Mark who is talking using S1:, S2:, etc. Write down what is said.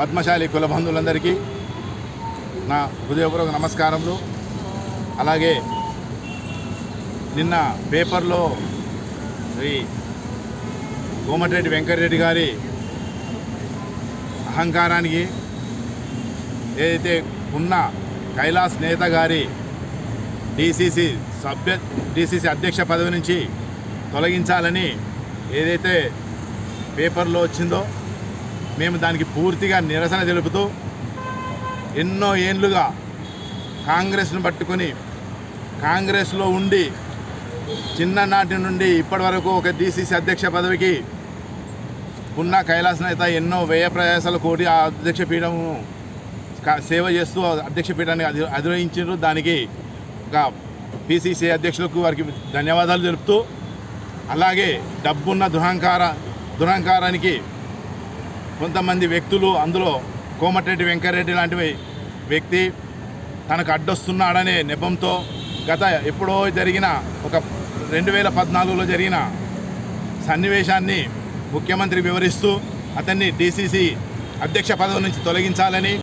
S1: పద్మశాలి కుల బంధువులందరికీ నా హృదయపూర్వక నమస్కారములు. అలాగే నిన్న పేపర్లో శ్రీ కోమటిరెడ్డి వెంకటరెడ్డి గారి అహంకారానికి ఏదైతే ఉన్న కైలాస్ నేత గారి డిసిసి సభ్య డిసిసి అధ్యక్ష పదవి నుంచి తొలగించాలని ఏదైతే పేపర్లో వచ్చిందో మేము దానికి పూర్తిగా నిరసన తెలుపుతూ ఎన్నో ఏండ్లుగా కాంగ్రెస్ను పట్టుకొని కాంగ్రెస్లో ఉండి చిన్ననాటి నుండి ఇప్పటి వరకు ఒక డీసీసీ అధ్యక్ష పదవికి ఉన్న కైలాస నేత ఎన్నో వ్యయ ప్రయాసాలు కోటి ఆ అధ్యక్ష పీఠము కా- సేవ చేస్తూ ఆ అధ్యక్ష పీఠాన్ని అధి అధిరోహించారు దానికి ఒక పిసిసి అధ్యక్షులకు వారికి ధన్యవాదాలు తెలుపుతూ అలాగే డబ్బున్న దురహంకార దురహంకారానికి కొంతమంది వ్యక్తులు అందులో కోమటిరెడ్డి వెంకటరెడ్డి లాంటి వ్యక్తి తనకు అడ్డొస్తున్నాడనే నెపంతో గత ఎప్పుడో జరిగిన ఒక రెండు వేల పద్నాలుగులో జరిగిన సన్నివేశాన్ని ముఖ్యమంత్రి వివరిస్తూ అతన్ని డీసీసీ అధ్యక్ష పదవి నుంచి తొలగించాలని